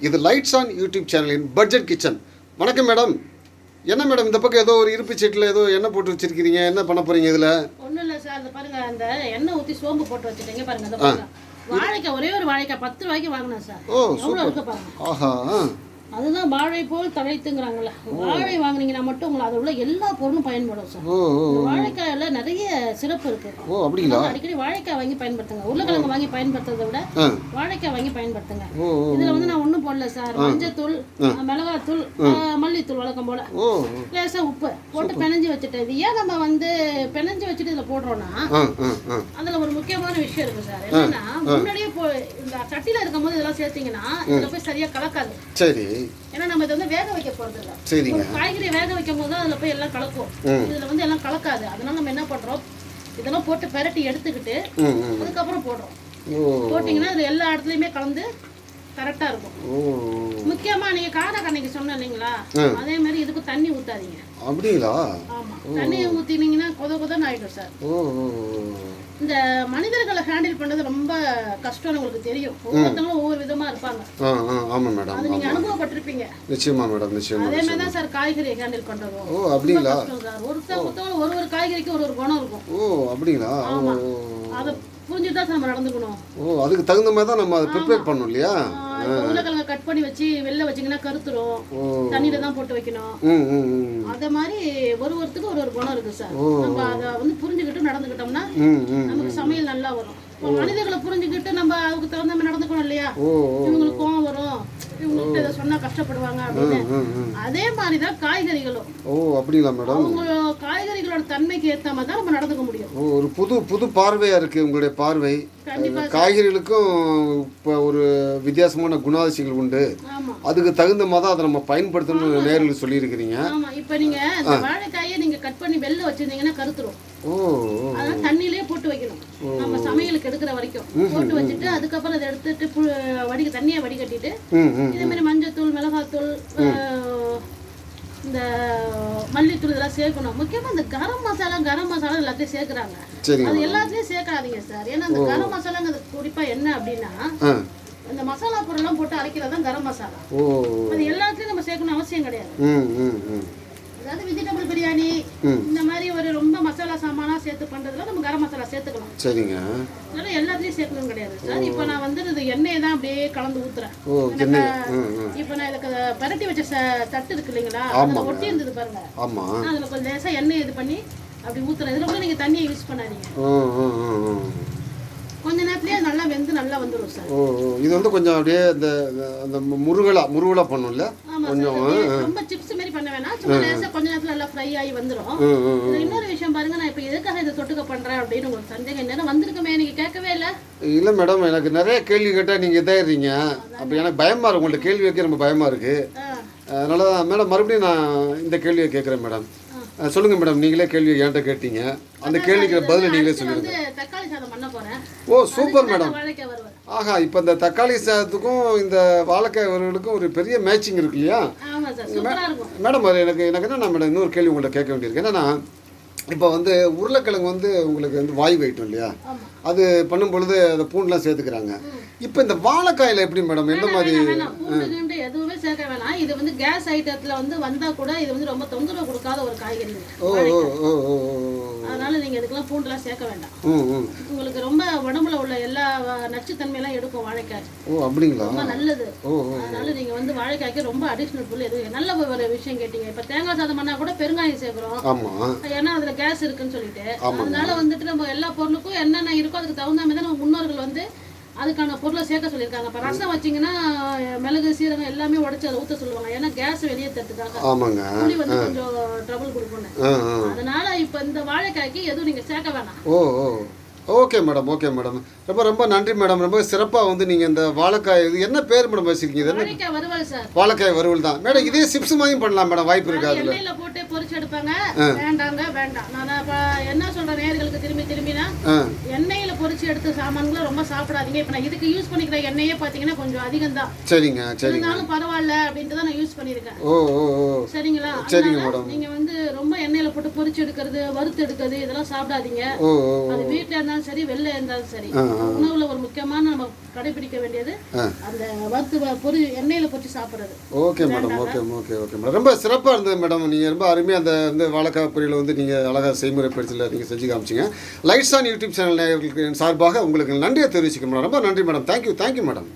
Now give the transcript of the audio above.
இது lights on YouTube சேனலின் budget kitchen வணக்கம் மேடம் என்ன மேடம் இந்த பக்கம் ஏதோ ஒரு இருப்பு சீட்டில் ஏதோ எண்ணெய் போட்டு வச்சிருக்கிறீங்க. என்ன பண்ண போறீங்க இதில்? ஒண்ணும் இல்ல சார் இந்த பாருங்க அந்த எண்ணெய் ஊத்தி சோம்பு போட்டு வச்சுட்டீங்க பாருங்க வாழைக்காய் ஒரே ஒரு வாழைக்காய் பத்து ரூபாய்க்கு வாங்கினேன் சார் ஓ பாருங்க. ஆஹா அதுதான் வாழை போல் தழைத்துங்கிறாங்கல்ல. வாழை வாங்குனீங்கன்னா மட்டும் உங்களுக்கு அதில் உள்ள எல்லா பொருளும் பயன்படும் சார். வாழைக்காயில நிறைய சிறப்பு இருக்கு. ஓ அப்படிங்களா? அடிக்கடி வாழைக்காய் வாங்கி பயன்படுத்துங்க. உருளைக்கிழங்கு வாங்கி பயன்படுத்துறதை விட வாழைக்காய் வாங்கி பயன்படுத்துங்க. இதுல வந்து நான் ஒண்ணும் போடல சார். மஞ்சத்தூள் மிளகாத்தூள் மல்லித்தூள் வழக்கம் போல. லேசா உப்பு போட்டு பிணைஞ்சு வச்சுட்டேன் இது ஏன் நம்ம வந்து பிணைஞ்சு வச்சுட்டு இதுல போடுறோம்னா அதுல ஒரு முக்கியமான விஷயம் இருக்கு சார். என்னன்னா முன்னாடியே இந்த சட்டியில இருக்கும் போது இதெல்லாம் சேர்த்தீங்கன்னா இதுல போய் சரியா கலக்காது. சரி. ஏன்னா நம்ம இதை வந்து வேக வைக்க போறது இல்ல. சரிங்க. வேக வைக்கும் போது அதுல போய் எல்லாம் கலக்கும். இதுல வந்து எல்லாம் கலக்காது. அதனால நம்ம என்ன பண்றோம்? இதெல்லாம் போட்டு பெரட்டி எடுத்துக்கிட்டு அதுக்கப்புறம் போடுறோம். போட்டிங்கன்னா அதுல எல்லா இடத்துலயுமே கலந்து கரெக்டா இருக்கும். முக்கியமா நீங்க காரக்கண்ணைக்கு சொன்ன இல்லைங்களா? அதே மாதிரி இதுக்கு தண்ணி ஊத்தாதீங்க. அப்படிங்களா? ஆமா. தண்ணி ஊத்தினீங்கன்னா கொத கொதன்னு ஆயிடும் சார். இந்த மனிதர்களை ஹேண்டில் பண்றது ரொம்ப கஷ்டம்னு உங்களுக்கு தெரியும். ஒவ்வொருத்தவங்களும் ஒவ்வொரு விதமா இருப்பாங்க. ஆ ஆ ஆமாம் மேடம் அது நீங்க அனுபவப்பட்டிருப்பீங்க. நிச்சயமா மேடம் நிச்சயமா அதே மாதிரி தான் சார் காய்கறியை ஹேண்டில் பண்றதும். ஓ அப்படிங்களா? கஷ்டம் ஒருத்தவங்க ஒரு ஒரு காய்கறிக்கு ஒரு ஒரு குணம் இருக்கும். ஓ அப்படிங்களா? ஓ அதை புரிஞ்சுட்டு தான் நம்ம நடந்துக்கணும். ஓ அதுக்கு தகுந்த மாதிரி தான் நம்ம அதை ப்ரிப்பேர் பண்ணணும் இல்லையா? உருளைக்கிழங்க கட் பண்ணி வச்சு வெளில வச்சீங்கன்னா கருத்துரும். தண்ணியில தான் போட்டு வைக்கணும். அத மாதிரி ஒரு ஒருத்துக்கு ஒரு ஒரு குணம் இருக்கு சார். நம்ம அதை வந்து புரிஞ்சுக்கிட்டு நடந்துக்கிட்டோம்னா நமக்கு சமையல் நல்லா வரும். மனிதர்களை புரிஞ்சுக்கிட்டு நம்ம அதுக்கு தகுந்த மாதிரி நடந்துக்கணும் இல்லையா? இவங்களுக்கு கோவம் வரும். இவங்கள்ட்ட இதை சொன்னா கஷ்டப்படுவாங்க அப்படின்னு. அதே மாதிரி தான் காய்கறிகளும். ஓ அப்படிங்களா மேடம்? அவங்க காய்கறிகளோட தன்மைக்கு ஏத்த மாதிரி தான் நம்ம நடந்துக்க முடியும். ஒரு புது புது பார்வையாக இருக்குது உங்களுடைய பார்வை. காய்கறிகளுக்கும் இப்போ ஒரு வித்தியாசமான குணாதிசயங்கள் உண்டு. அதுக்கு தகுந்த மாதிரி அதை நம்ம பயன்படுத்தணும்னு நேரில் சொல்லியிருக்கிறீங்க. ஆமா. இப்போ நீங்க இந்த வாழைக்காயை நீங்க கட் பண்ணி வெளில வச்சிருந்தீங்கன்னா கருத்துரும். ஓ. அதனால தண்ணியிலே போட்டு வைக்கணும். நம்ம சமையலுக்கு எடுக்கிற வரைக்கும். போட்டு வச்சுட்டு அதுக்கப்புறம் அதை எடுத்துட்டு வடிக தண்ணியை வடிகட்டிட்டு இதே மாதிரி மஞ்சத்தூள் மிளகாத்தூள் ஆஹ், இந்த மல்லித்தூள் இதெல்லாம் சேர்க்கணும். முக்கியமா இந்த கரம் மசாலா கரம் மசாலா எல்லாத்தையும் சேர்க்குறாங்க. அது எல்லாத்தையும் சேர்க்காதீங்க சார். ஏன்னா அந்த கரம் மசாலாங்கிறது குறிப்பா என்ன அப்படின்னா இந்த மசாலா பொருள்லாம் போட்டு அரைக்கிறது தான் கரம் மசாலா. அது எல்லாத்துலயும் நம்ம சேர்க்கணும் அவசியம் கிடையாது. அதாவது வெஜிடபிள் பிரியாணி. இந்த மாதிரி ஒரு ரொம்ப மசாலா சாமானா சேர்த்து பண்றதுல நம்ம கரம் மசாலா சேர்த்துக்கலாம். சரிங்க. அதனால எல்லாத்துலயும் சேர்க்கணும் கிடையாது. சார் இப்போ நான் வந்து இது எண்ணெயை தான் அப்படியே கலந்து ஊத்துறேன். எண்ணெய். இப்போ நான் இதுக்கு பரட்டி வச்ச தட்டு இருக்கு இல்லைங்களா அதில் ஒட்டி இருந்தது பாருங்க. அதில் கொஞ்சம் லேசாக எண்ணெய் இது பண்ணி அப்படி ஊத்துறேன். இதில் கூட நீங்கள் தண்ணியை யூஸ் பண்ணாதீங்க. கொஞ்ச நேரத்துலயே நல்லா நல்லா வந்துடும் சார். ஓ. இது வந்து கொஞ்சம் அப்படியே இந்த அந்த முருகலா முருகலா பண்ணும்ல? கொஞ்சம் ரொம்ப சிப்ஸ் மாதிரி பண்ண வேணாம். சும்மா லேசாக கொஞ்ச நேரத்துல நல்லா ஃப்ரை ஆகி வந்துடும் இன்னொரு விஷயம் பாருங்க. நான் இப்போ எதுக்காக இதை தொட்டுக்க பண்றேன் அப்படின்னு உங்களுக்கு சந்தேகம் என்னன்னா வந்திருக்கமே. நீங்க கேட்கவே இல்லை. இல்லை மேடம் எனக்கு நிறைய கேள்வி கேட்டால் நீங்கள் இதாயிடுறீங்க அப்போ எனக்கு பயமாக இருக்கு. உங்கள்ட்ட கேள்வி வைக்க ரொம்ப பயமாக இருக்குது அதனால தான் மேடம் மறுபடியும் நான் இந்த கேள்வியை கேட்குறேன் மேடம் அஹ், சொல்லுங்க மேடம் நீங்களே கேள்வி என்கிட்ட கேட்டீங்க. அந்த கேள்விக்கு பதில் நீங்களே சொல்லிடுங்க ஓ சூப்பர் மேடம். ஆஹா இப்போ இந்த தக்காளி சாதத்துக்கும் இந்த வாழைக்காய் வறுவலுக்கும் ஒரு பெரிய மேட்சிங் இருக்கு இல்லையா? மேடம் அது எனக்கு எனக்கு என்ன மேடம் இன்னொரு கேள்வி உங்கள்ட்ட கேட்க வேண்டியிருக்கு. என்னன்னா இப்போ வந்து உருளைக்கிழங்கு வந்து உங்களுக்கு வந்து வாய் வைட்டும் இல்லையா? அது பண்ணும் பொழுது அந்த பூண்டுலாம் சேர்த்துக்கிறாங்க. இப்போ இந்த வாழைக்காயில் எப்படி மேடம்? எந்த மாதிரி? எதுவுமே சேர்க்க வேணாம். இது வந்து கேஸ் ஐட்டத்துல வந்து வந்தா கூட இது வந்து ரொம்ப தொந்தரவு கொடுக்காத ஒரு காய்கறி. ஓ ஓ ஓ. அதனால நீங்க இதுக்கெல்லாம் பூண்டுலாம் சேர்க்க வேண்டாம். உங்களுக்கு ரொம்ப உடம்புல நச்சுத்தன்மையெல்லாம் எடுக்கும் வாழைக்காய். ஓ அப்படிங்களா? ரொம்ப நல்லது. அதனால நீங்க வந்து வாழைக்காய்க்கு ரொம்ப அடிஷ்னல் பொருள் எதுவும் நல்ல ஒரு விஷயம் கேட்டீங்க. இப்ப தேங்காய் சாதம் பண்ணா கூட பெருங்காயம் சேர்க்கிறோம். ஏன்னா அதுல கேஸ் இருக்குன்னு சொல்லிட்டு. அதனால வந்துட்டு நம்ம எல்லா பொருளுக்கும் என்னென்ன இருக்கோ அதுக்கு தகுந்த மாதிரி தான் நம்ம முன்னோர்கள் வந்து அதுக்கான பொருளை சேர்க்க சொல்லியிருக்காங்க. இப்போ ரசம் வச்சீங்கன்னா மிளகு சீரகம் எல்லாமே உடைச்சு அதை ஊற்ற சொல்லுவாங்க. ஏன்னா கேஸ் வெளியே தட்டுக்காக ஆமாங்க. புளி வந்து கொஞ்சம் ட்ரபிள் கொடுக்கணும் அதனால இப்போ இந்த வாழைக்காய்க்கு எதுவும் நீங்க சேர்க்க வேணாம். ஓ ஓ. Okay madam okay madam. ரொம்ப ரொம்ப நன்றி மேடம். ரொம்ப சிறப்பாக வந்து நீங்கள் இந்த வாழைக்காய் இது என்ன பேர் மேடம் வச்சுருக்கீங்க? இது என்ன? வாழைக்காய் வறுவல் சார். வாழைக்காய் வறுவல் தான். மேடம் இதே சிப்ஸ் மாதிரியும் பண்ணலாம் மேடம். வாய்ப்பு இருக்கா அதில். எண்ணெயில போட்டு பொரிச்சு எடுப்பாங்க. வேண்டாங்க வேண்டாம். நான் என்ன சொல்றேன் நேர்களுக்கு திரும்பி திரும்பினா எண்ணெயில பொரிச்சு எடுத்த சாமான்களை ரொம்ப சாப்பிடாதீங்க. இப்போ நான் இதுக்கு யூஸ் பண்ணிக்கிற எண்ணெயே பார்த்தீங்கன்னா கொஞ்சம் அதிகம் தான் சரிங்க சரிங்க. இருந்தாலும் பரவாயில்ல அப்படின்ட்டு தான் நான் யூஸ் பண்ணியிருக்கேன். ஓ ஓ சரிங்களா? சரிங்க மேடம். நீங்க வந்து ரொம்ப எண்ணெயில போட்டு பொரிச்சு எடுக்கிறது வறுத்து எடுக்கிறது இதெல்லாம் சாப்பிடாதீங்க. அது இருந்தா இருந்தாலும் சரி வெள்ளை இருந்தாலும் சரி உணவுல ஒரு முக்கியமான நம்ம கடைபிடிக்க வேண்டியது அந்த வறுத்து பொரி எண்ணெயில பொரிச்சு சாப்பிடுறது. Okay madam okay okay okay madam. ரொம்ப சிறப்பாக இருந்தது மேடம். நீங்கள் ரொம்ப அருமையாக அந்த வந்து வாழைக்காய் பொரியலை வந்து நீங்கள் அழகாக செய்முறை பயிற்சியில் நீங்கள் செஞ்சு காமிச்சிங்க. லைட்ஸ் ஆன் யூடியூப் சேனல் நேயர்களுக்கு சார்பாக உங்களுக்கு நன்றியை தெரிவிச்சுக்க மேடம். ரொம்ப நன்றி மேடம். Thank you thank you madam